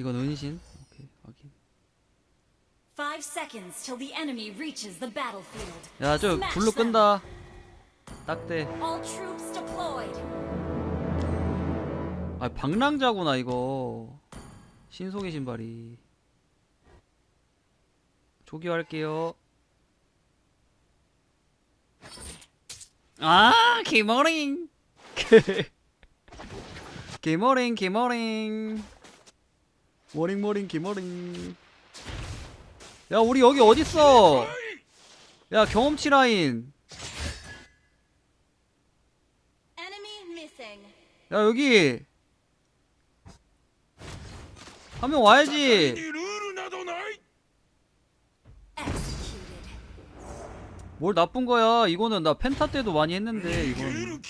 이건 은신. 오케이 확인. Five seconds till the enemy reaches the battlefield. 야저 Smash 블루 them. 끈다. 딱대. All troops deployed. 아 방랑자구나 이거. 신속의 신발이. 조기화할게요. 아 개머링. 개머링 개머링. 모링 모링 기모링. 야 우리 여기 어딨어? 야 경험치 라인. 야 여기. 한 명 와야지. 뭘 나쁜 거야? 이거는 나 펜타 때도 많이 했는데 이건.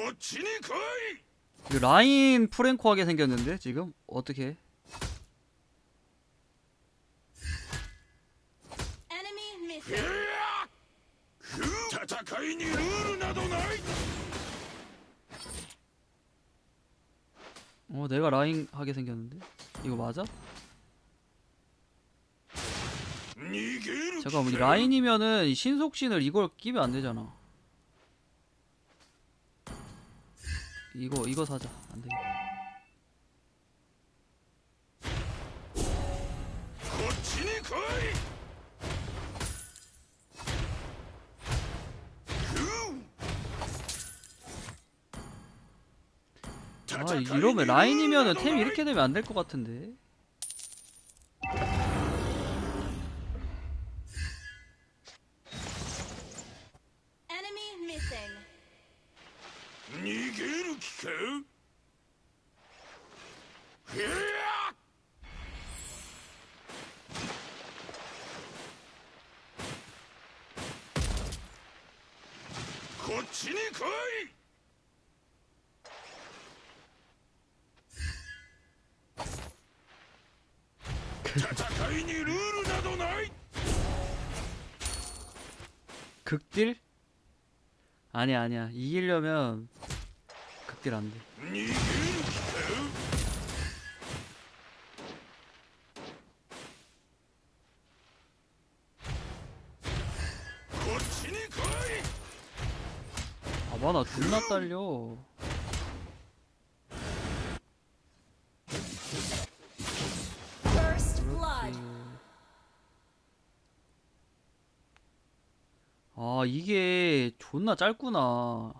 고치니 거이. 라인 프랭코하게 생겼는데 지금 어떻게? 해? 어 내가 라인 하게 생겼는데 이거 맞아? 잠깐만 라인이면은 신속신을 이걸 끼면 안 되잖아 이거 이거 사자 안 되겠다. 아 이러면 라인이면은 템 이렇게 되면 안 될 것 같은데. 거이! 자타카이니 룰을 극딜? 아니야 아니야 이기려면 극딜 안돼 봐봐 나 존나 딸려. 아 이게 존나 짧구나.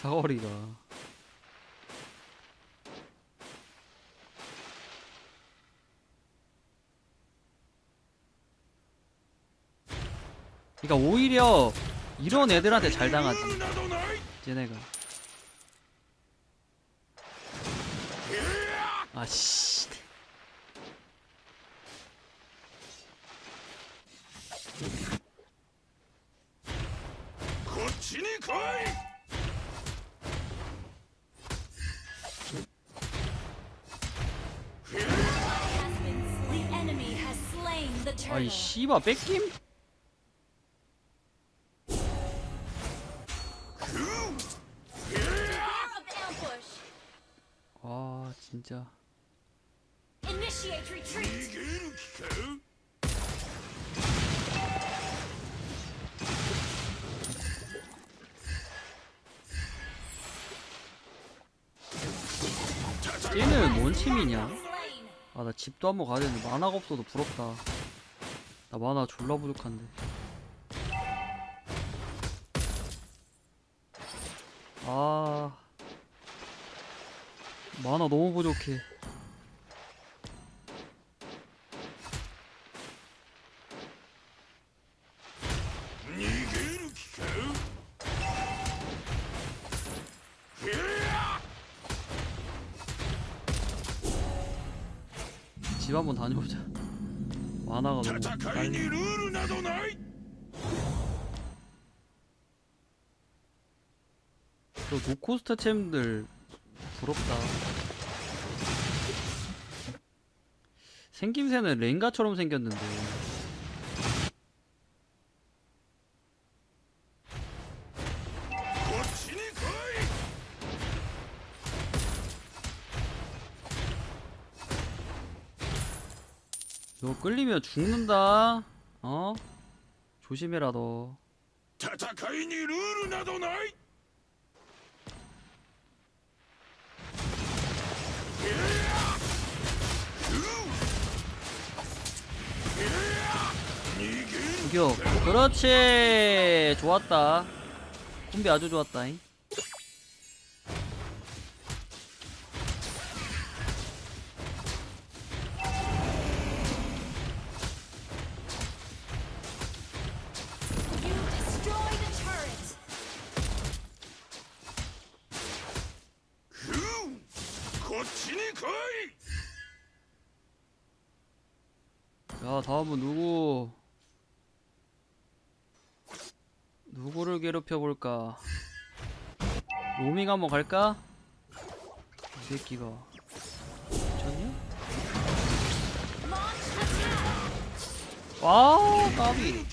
사거리가. 그러니까 오히려 이런 애들한테 잘 당하지. 쟤네가. 아씨. 아이 씨바 뺏김? 진짜. 얘는 뭔 팀이냐? 아 나 집도 한번 가야 되는데 만화가 없어도 부럽다. 나 만화 졸라 부족한데. 아... 만화 너무 부족해. 집 한번 다녀보자. 만화가 너무 빨리. 저 고코스타 챔들 부럽다. 생김새는 렌가처럼 생겼는데. 너 끌리면 죽는다. 어? 조심해라 너. 戦いにルールなどない 공격. 그렇지. 좋았다. 콤비 아주 좋았다 잉. 다음은 누구? 누구를 괴롭혀 볼까? 로밍 한번 갈까? 이 새끼가. 미쳤냐. 와 까비.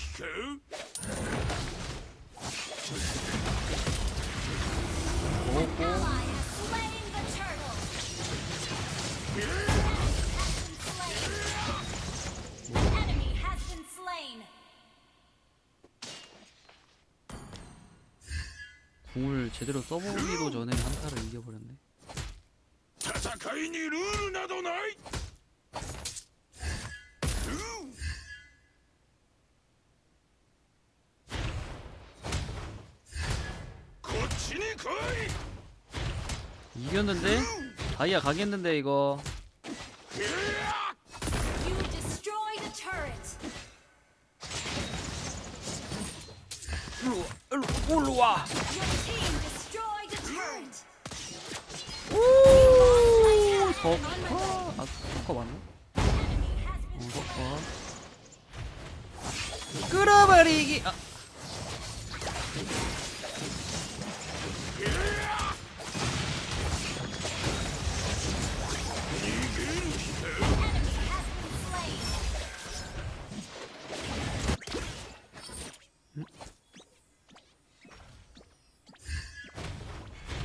먹었고 궁을 제대로 써보기도 전에 한타를 이겨버렸네. 이겼는데? 다이아 가겠는데 이거 으아. 올로 와. 오, 덕화. 아, 덕화 맞나? 어, 덕화. 끌어버리기. 아.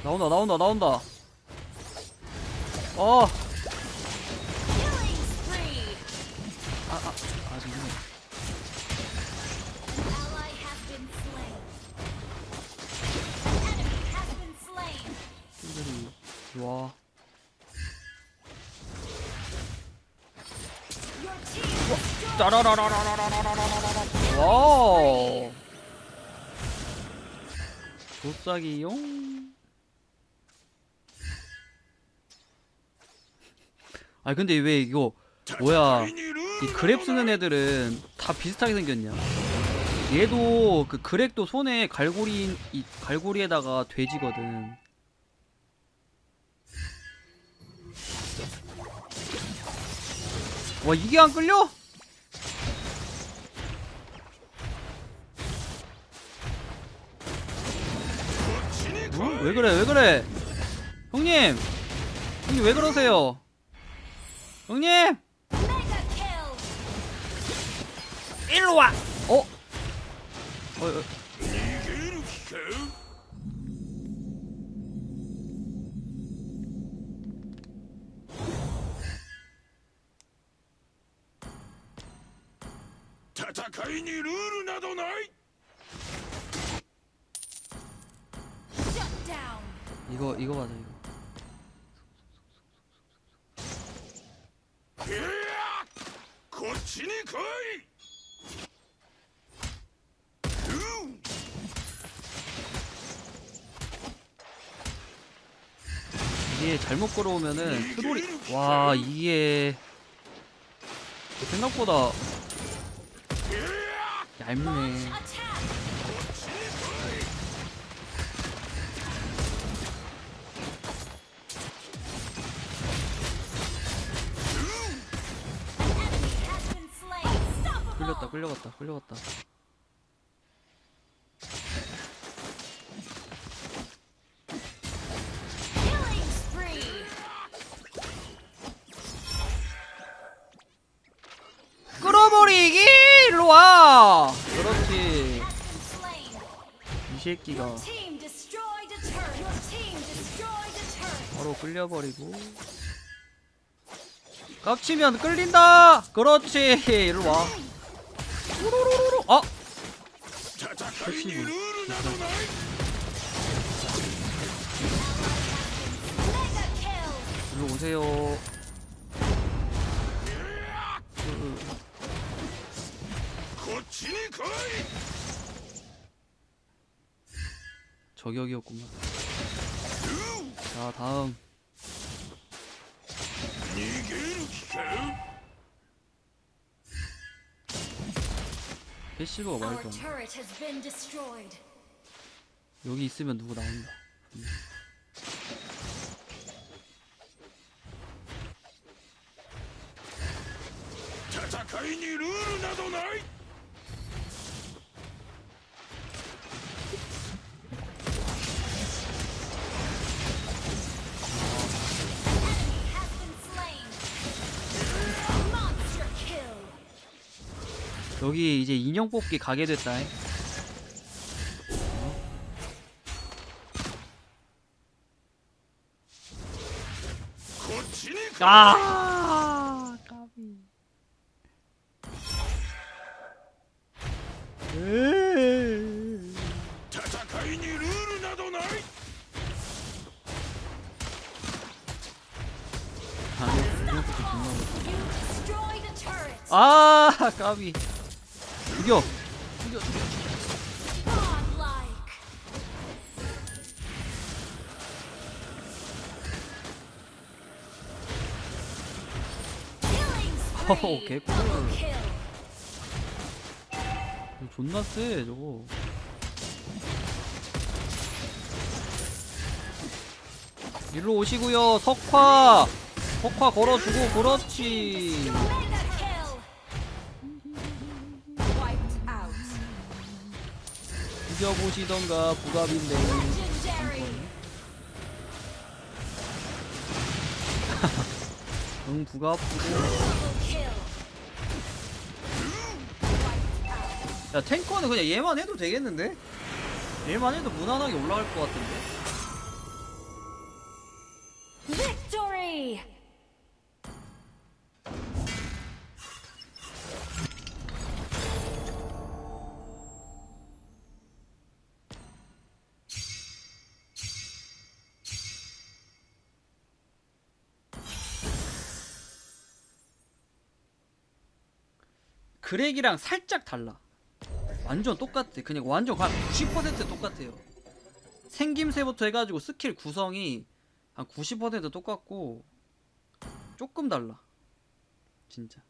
나온다 나온다 나온다 어. 아아 짜라라라라라라라라라라 와우 조싸기용 아 근데 왜 이거 뭐야. 이 그랩 쓰는 애들은 다 비슷하게 생겼냐? 얘도 그 그렉도 손에 갈고리 이 갈고리에다가 돼지거든. 와 이게 안 끌려? 왜 그래 왜 그래? 형님! 형님 왜 그러세요? 형님. 일로 와 어? 어, 어 こっちに来いふう 이게 잘못 끌어오면은 트롤이 와 이게 생각보다 얇네 끌려갔다 끌려갔다. 끌어버리기! 일로 와! 그렇지. 이 새끼가. 바로 끌려버리고. 깍치면 끌린다! 그렇지. 일로 와. 우루루루루. 아. 이리 오세요. 저격이었구만. 자 다음. 배시버가 말도 안 여기 있으면 누구 나온다. 음. 여기 이제 인형 뽑기 가게 됐다. 어? 아, 까비. 아, 까비. 어우, spree. 개꿀. 존나 세 저거. 일로 오시고요. 석화. 석화 걸어주고 그렇지 죽여보시던가 부갑인데. 응 부갑. 야 탱커는 그냥 얘만 해도 되겠는데? 얘만 해도 무난하게 올라갈 것 같은데 그렉이랑 살짝 달라. 완전 똑같아. 그냥 완전 한 90% 똑같아요. 생김새부터 해가지고 스킬 구성이 한 90% 똑같고 조금 달라. 진짜.